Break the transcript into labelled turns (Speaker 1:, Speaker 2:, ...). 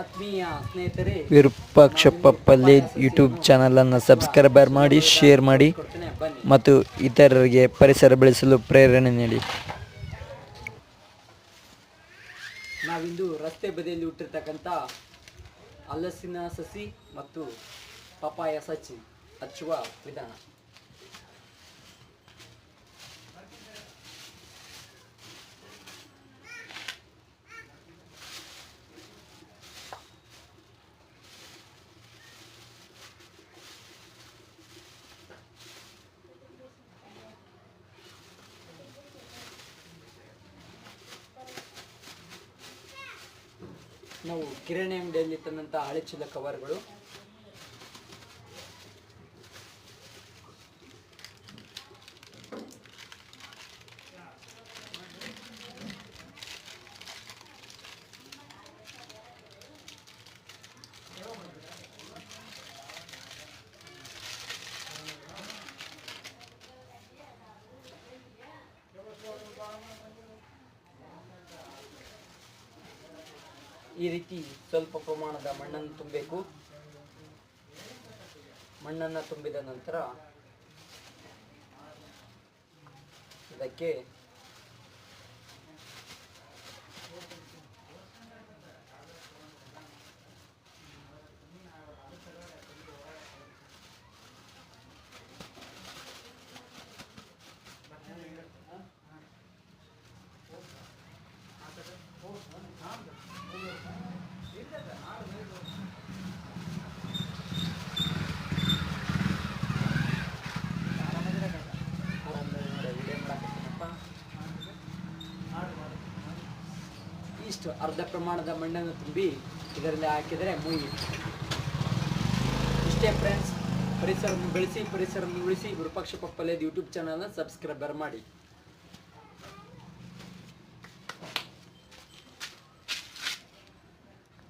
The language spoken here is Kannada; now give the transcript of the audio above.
Speaker 1: ಆತ್ಮೀಯ ಸ್ನೇಹಿತರೆ
Speaker 2: ವಿರೂಪಾಕ್ಷಪ್ಪ ಪಲ್ಲೆ ಯೂಟ್ಯೂಬ್ ಚಾನಲನ್ನು ಸಬ್ಸ್ಕ್ರೈಬರ್ ಮಾಡಿ ಶೇರ್ ಮಾಡಿ ಮತ್ತು ಇತರರಿಗೆ ಪರಿಸರ ಬೆಳೆಸಲು ಪ್ರೇರಣೆ ನೀಡಿ.
Speaker 1: ನಾವಿಂದು ರಸ್ತೆ ಬದಿಯಲ್ಲಿ ಹುಟ್ಟಿರ್ತಕ್ಕಂಥ ಹಲಸಿನ ಸಸಿ ಮತ್ತು ಪಪಾಯ ಸಸಿ ಹಚ್ಚುವ ವಿಧಾನ. ನಾವು ಕಿರಾಣಿ ಅಂಗಡಿಯಲ್ಲಿ ತಂದಂಥ ಹಳೆ ಚೀಲ ಕವರ್ಗಳು. ಈ ರೀತಿ ಸ್ವಲ್ಪ ಪ್ರಮಾಣದ ಮಣ್ಣನ್ನು ತುಂಬಬೇಕು. ಮಣ್ಣನ್ನು ತುಂಬಿದ ನಂತರ ಇದಕ್ಕೆ ಇಷ್ಟು ಅರ್ಧ ಪ್ರಮಾಣದ ಮಣ್ಣನ್ನು ತುಂಬಿ ಇದರಲ್ಲಿ ಹಾಕಿದರೆ ಮುಯಿ. ಇಷ್ಟೇ ಫ್ರೆಂಡ್ಸ್ ಪರಿಸರವನ್ನು ಬೆಳೆಸಿ, ಪರಿಸರವನ್ನು ಉಳಿಸಿ, ವಿರೂಪಾಕ್ಷ ಪಪ್ಪಲೇದು ಯೂಟ್ಯೂಬ್ ಚಾನಲ್ನ ಸಬ್ಸ್ಕ್ರೈಬರ್ ಮಾಡಿ.